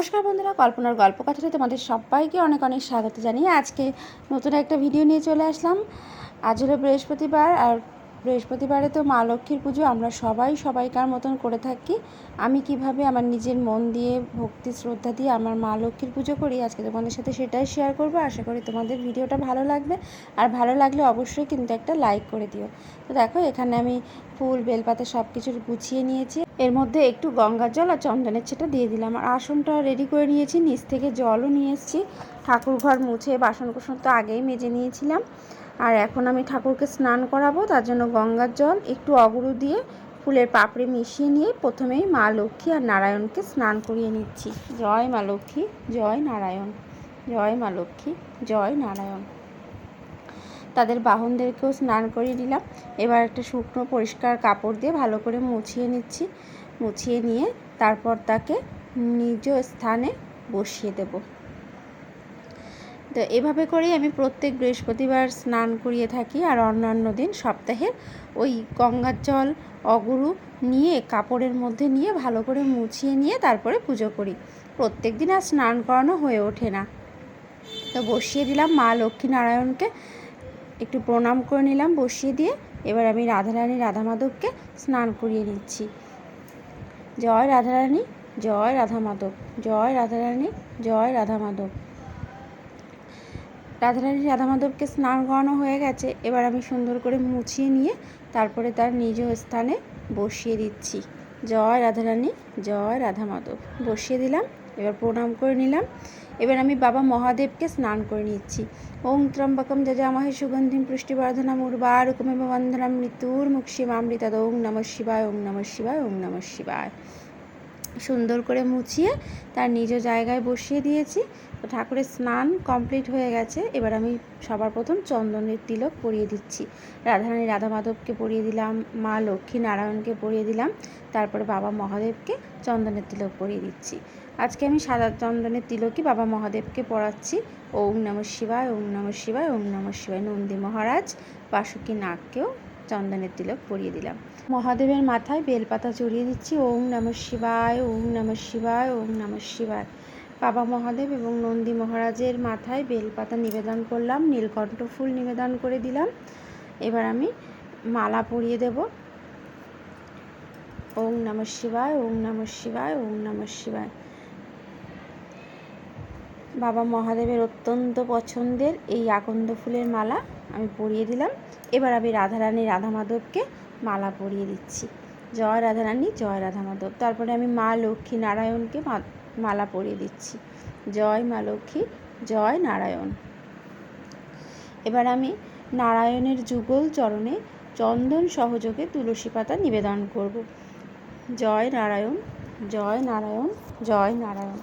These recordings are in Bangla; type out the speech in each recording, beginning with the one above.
নমস্কার বন্ধুরা, কল্পনার গল্প কাঠারে তোমাদের সবাইকে অনেক অনেক স্বাগত জানিয়ে আজকে নতুন একটা ভিডিও নিয়ে চলে আসলাম। আজ হলো বৃহস্পতিবার আর বৃহস্পতিবারে তো মা লক্ষ্মীর পুজো, আমরা সবাই সবাইকার মতন করে থাকি। আমি কীভাবে আমার নিজের মন দিয়ে ভক্তি, শ্রদ্ধা দিয়ে আমার মা লক্ষ্মীর পুজো করি, আজকে তোমাদের সাথে সেটাই শেয়ার করব। আশা করি তোমাদের ভিডিওটা ভালো লাগবে। আর ভালো লাগলে অবশ্যই কিন্তু একটা লাইক করে দিও। তো দেখো, এখানে আমি ফুল, বেলপাতা সব কিছু গুছিয়ে নিয়েছি। এর মধ্যে একটু গঙ্গার জল আর চন্দনের ছেটা দিয়ে দিলাম। আর আসনটা রেডি করে নিয়েছি, নিচ থেকে জলও নিয়ে এসেছি। ঠাকুর ঘর মুছে বাসন কোসন তো আগেই মেজে নিয়েছিলাম। আর এখন আমি ঠাকুরকে স্নান করাবো, তার জন্য গঙ্গার জল, একটু অগরু দিয়ে ফুলের পাপড়ি মিশিয়ে নিয়ে প্রথমেই মা লক্ষ্মী আর নারায়ণকে স্নান করিয়ে নিচ্ছি। জয় মা লক্ষ্মী, জয় নারায়ণ, জয় মা লক্ষ্মী, জয় নারায়ণ। তাদের বাহনদেরকেও স্নান করিয়ে দিলাম। এবার একটা শুকনো পরিষ্কার কাপড় দিয়ে ভালো করে মুছিয়ে নিচ্ছি। মুছিয়ে নিয়ে তারপর তাকে নিজ স্থানে বসিয়ে দেব। তো এভাবে করেই আমি প্রত্যেক বৃহস্পতিবার স্নান করিয়ে থাকি আর অন্যান্য দিন সপ্তাহে ওই গঙ্গার জল, অগুরু নিয়ে কাপড়ের মধ্যে নিয়ে ভালো করে মুছিয়ে নিয়ে তারপরে পুজো করি। প্রত্যেক দিন আর স্নান করানো হয়ে ওঠে না। তো বসিয়ে দিলাম মা লক্ষ্মী নারায়ণকে একটু প্রণাম করে নিলাম বসিয়ে দিয়ে। এবার আমি রাধারানী রাধা মাধবকে স্নান করিয়ে নিচ্ছি। জয় রাধারানী, জয় রাধা মাধব জয় রাধারানী, জয় রাধা মাধব রাধারানী রাধা মাধবকে স্নান করানো হয়ে গেছে। এবার আমি সুন্দর করে মুছিয়ে নিয়ে তারপরে তার নিজ স্থানে বসিয়ে দিচ্ছি। জয় রাধারানী, জয় রাধা মাধব বসিয়ে দিলাম, এবার প্রণাম করে নিলাম। এবার আমি বাবা মহাদেবকে স্নান করে নিচ্ছি। ওং ত্রম্বকম যজামহে সুগন্ধিম পুষ্টিবর্ধনম উর্বারুকমেব বন্ধনম মৃত্যুর মুক্ষিমামৃতদ ওং নম শিবায়, ওং নম শিবায়, ওং নম শিবায়। সুন্দর করে মুছিয়ে তার নিজ জায়গায় বসিয়ে দিয়েছি। তো ঠাকুরের স্নান কমপ্লিট হয়ে গেছে। এবার আমি সবার প্রথম চন্দনের তিলক পরিয়ে দিচ্ছি। রাধারানী রাধা মাধবকে পরিয়ে দিলাম, মা লক্ষ্মী নারায়ণকে পরিয়ে দিলাম, তারপরে বাবা মহাদেবকে চন্দনের তিলক পরিয়ে দিচ্ছি। আজকে আমি সাদা চন্দনের তিলকই বাবা মহাদেবকে পড়াচ্ছি ওম নম শিবায়, ওম নম শিবায়, ওম নম শিবায়। নন্দী মহারাজ, বাসুকী নাগকেও চন্দনের তিলক পরিয়ে দিলাম। মহাদেবের মাথায় বেলপাতা চড়িয়ে দিচ্ছি। ওম নম শিবায়, ওম নম শিবায়, ওম নম শিবায়। বাবা মহাদেব এবং নন্দী মহারাজের মাথায় বেলপাতা নিবেদন করলাম, নীলকণ্ঠ ফুল নিবেদন করে দিলাম। এবার আমি মালা পরিয়ে দেব। ওম নম শিবায়, ওম নম শিবায়, ওম নম শিবায়। বাবা মহাদেবের অত্যন্ত পছন্দের এই আকন্দ ফুলের মালা। আমি পরিয়ে দিলাম। এবার আমি রাধারানী রাধা মাধবকে মালা পরিয়ে দিচ্ছি। জয় রাধারানী, জয় রাধা মাধব তারপরে আমি মা লক্ষ্মী নারায়ণকে মালা পরিয়ে দিচ্ছি। জয় মা লক্ষ্মী, জয় নারায়ণ। এবার আমি নারায়ণের যুগল চরণে চন্দন সহযোগে তুলসী পাতা নিবেদন করব। জয় নারায়ণ জয় নারায়ণ জয় নারায়ণ।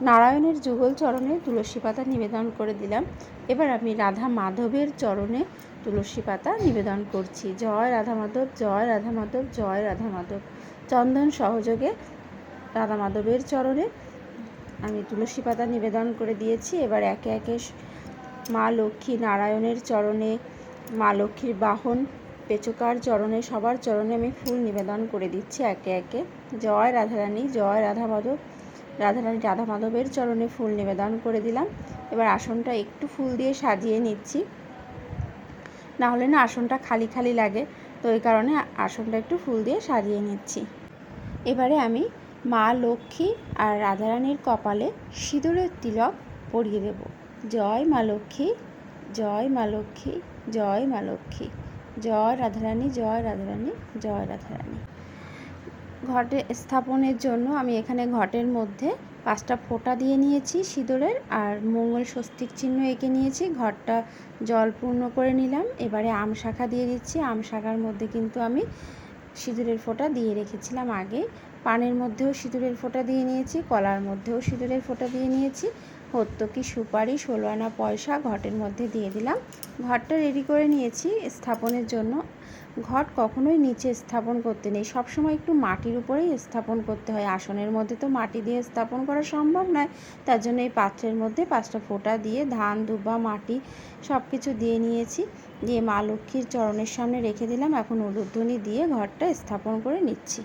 নারায়ণের যুগল চরণে তুলসী পাতা নিবেদন করে দিলাম। এবার আমি রাধা মাধবের চরণে তুলসী পাতা নিবেদন করছি। জয় রাধা মাধব, জয় রাধা মাধব, জয় রাধা মাধব। চন্দন সহযোগে রাধা মাধবের চরণে আমি তুলসী পাতা নিবেদন করে দিয়েছি। এবার একে একে মা লক্ষ্মী নারায়ণের চরণে, মা লক্ষ্মীর বাহন পেচকার চরণে, সবার চরণে আমি ফুল নিবেদন করে দিচ্ছি একে একে। জয় রাধারানী, জয় রাধা মাধব। রাধারানী রাধা মাধবের চরণে ফুল নিবেদন করে দিলাম। এবার আসনটা একটু ফুল দিয়ে সাজিয়ে নিচ্ছি। না হলে না আসনটা খালি খালি লাগে, তো এই কারণে আসনটা একটু ফুল দিয়ে সাজিয়ে নিচ্ছি। এবারে আমি মা লক্ষ্মী আর রাধারানীর কপালে সিঁদুরের তিলক পরিয়ে দেব। জয় মা লক্ষ্মী, জয় মা লক্ষ্মী, জয় মা লক্ষ্মী, জয় রাধারানী জয় রাধারানী জয় রাধারানী। ঘটে স্থাপনের জন্য আমি এখানে ঘটের মধ্যে পাঁচটা ফোঁটা দিয়ে নিয়েছি সিঁদুরের আর মঙ্গল স্বস্তিক চিহ্ন এঁকে নিয়েছি। ঘরটা জল পূর্ণ করে নিলাম। এবারে আম শাখা দিয়ে দিচ্ছি। আম শাখার মধ্যে কিন্তু আমি সিঁদুরের ফোঁটা দিয়ে রেখেছিলাম আগে। পানের মধ্যেও সিঁদুরের ফোঁটা দিয়ে নিয়েছি, কলার মধ্যেও সিঁদুরের ফোঁটা দিয়ে নিয়েছি। হত্যকি সুপারি ষোলো আনা পয়সা ঘটের মধ্যে দিয়ে দিলাম। ঘরটা রেডি করে নিয়েছি, স্থাপনের জন্য। ঘট কখনোই নিচে স্থাপন করতে নেই। সবসময় একটু মাটির উপরেই স্থাপন করতে হয়। আসনের মধ্যে তো মাটি দিয়ে স্থাপন করা সম্ভব নয়। তার জন্য এই পাত্রের মধ্যে পাঁচটা ফোঁটা দিয়ে ধান দুবা মাটি সব কিছু দিয়ে নিয়েছি। দিয়ে মা লক্ষ্মীর চরণের সামনে রেখে দিলাম। এখন উলুধ্বনি দিয়ে ঘরটা স্থাপন করে নিচ্ছি।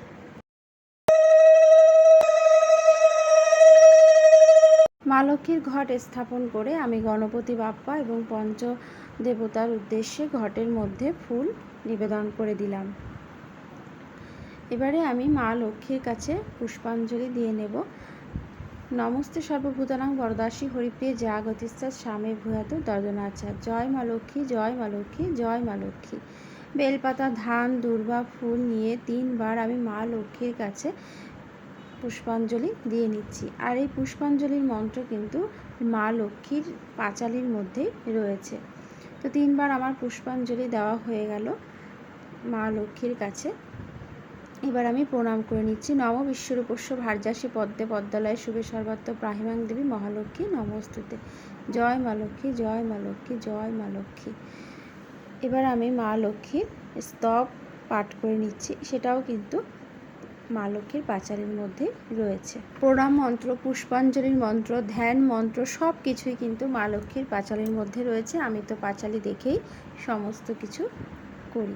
মা লক্ষ্মীর ঘট স্থাপন করে আমি গণপতি বাপ্পা এবং পঞ্চ দেবতার উদ্দেশ্যে ঘটের মধ্যে ফুল নিবেদন করে দিলাম। এবারে আমি মা লক্ষ্মীর কাছে পুষ্পাঞ্জলি দিয়ে নেব। নমস্তে সর্বভূতানাং বরদাসী হরিপ্রিয় জাগতিস্তা স্বামী ভূয়াত দর্দনাচার জয় মা লক্ষ্মী, জয় মা লক্ষ্মী, জয় মা লক্ষ্মী। বেলপাতা, ধান, দুর্বা, ফুল নিয়ে তিনবার আমি মা লক্ষ্মীর কাছে পুষ্পাঞ্জলি দিয়ে নিচ্ছি। আর এই পুষ্পাঞ্জলির মন্ত্র কিন্তু মা লক্ষ্মীর পাঁচালির মধ্যেই রয়েছে। তো তিনবার আমার পুষ্পাঞ্জলি দেওয়া হয়ে গেল মা লক্ষ্মীর কাছে। এবার আমি প্রণাম করে নিচ্ছি। নম বিশ্বরূপস্য ভার্যাসী পদ্মে পদ্মালয় শুভে সর্বাত্ম প্রাহিমাং দেবী মহালক্ষ্মী। নমস্তুতে। জয় মা লক্ষ্মী, জয় মা লক্ষ্মী, জয় মা লক্ষ্মী। এবার আমি মা লক্ষ্মীর স্তব পাঠ করে নিচ্ছি। সেটাও কিন্তু মা লক্ষ্মীর পাঁচালির মধ্যে রয়েছে। প্রণাম মন্ত্র পুষ্পাঞ্জলির মন্ত্র, ধ্যান মন্ত্র সব কিছুই কিন্তু মা লক্ষ্মীর পাঁচালির মধ্যে রয়েছে। আমি তো পাঁচালি দেখেই সমস্ত কিছু করি।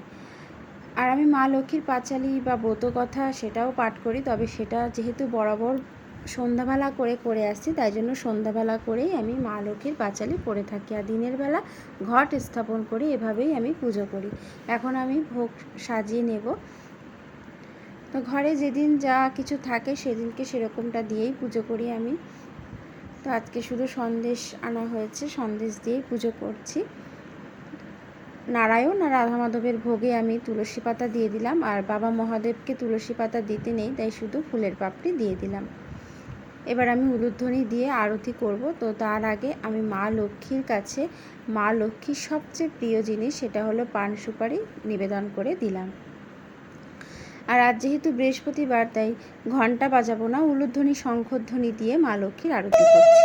আর আমি মা লক্ষ্মীর পাঁচালি বা ব্রত কথা সেটাও পাঠ করি, তবে সেটা যেহেতু বরাবর সন্ধ্যাবেলা করে করে আসছি, তাই জন্য সন্ধ্যাবেলা করেই আমি মা লক্ষ্মীর পাঁচালি পড়ে থাকি। আর দিনের বেলা ঘট স্থাপন করে এভাবেই আমি পুজো করি। এখন আমি ভোগ সাজিয়ে নেব। তো ঘরে যেদিন যা কিছু থাকে সেদিনকে সেরকমটা দিয়েই পুজো করি আমি। তো আজকে শুধু সন্দেশ আনা হয়েছে, সন্দেশ দিয়েই পুজো করছি। নারায়ণ আর রাধা মাধবের ভোগে আমি তুলসী পাতা দিয়ে দিলাম আর বাবা মহাদেবকে তুলসী পাতা দিতে নেই, তাই শুধু ফুলের পাপড়ি দিয়ে দিলাম। এবার আমি উলুধ্বনি দিয়ে আরতি করব, তো তার আগে আমি মা লক্ষ্মীর কাছে, মা লক্ষ্মীর সবচেয়ে প্রিয় জিনিস সেটা হলো পান সুপারি নিবেদন করে দিলাম। আর আজ যেহেতু বৃহস্পতিবার, তাই ঘণ্টা বাজাবো না, উলুধ্বনি, শঙ্খধ্বনি দিয়ে মা লক্ষ্মীর আরতি করছি।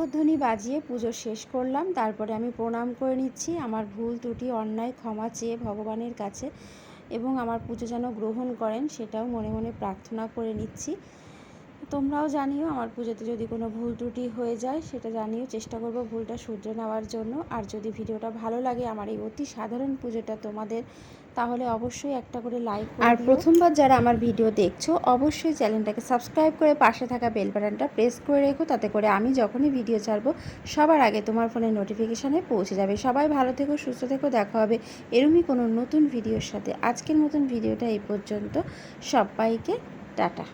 শঙ্খধ্বনি বাজিয়ে পুজো শেষ করলাম। তারপরে আমি প্রণাম করে নিচ্ছি। আমার ভুল, ত্রুটি, অন্যায়, ক্ষমা চেয়ে ভগবানের কাছে এবং আমার পুজো যেন গ্রহণ করেন, সেটাও মনে মনে প্রার্থনা করে নিচ্ছি। তোমরাও জানিও আমার পুজোতে যদি কোনো ভুল, ত্রুটি হয়ে যায়, সেটা জানিও। চেষ্টা করব ভুলটা শুধরে নেওয়ার জন্য। আর যদি ভিডিওটা ভালো লাগে, আমার এই অতি সাধারণ পুজোটা তোমাদের তাহলে অবশ্যই একটা করে লাইক আর প্রথমবার যারা আমার ভিডিও দেখছ অবশ্যই চ্যানেলটাকে সাবস্ক্রাইব করে পাশে থাকা বেল বাটনটা প্রেস করে রেখো তাতে করে আমি যখনই ভিডিও ছাড়বো সবার আগে তোমার ফোনে নোটিফিকেশানে পৌঁছে যাবে। সবাই ভালো থেকো সুস্থ থেকো দেখা হবে এরমই কোনো নতুন ভিডিওর সাথে। আজকের মতন ভিডিওটা এই পর্যন্ত। সবাইকে টাটা।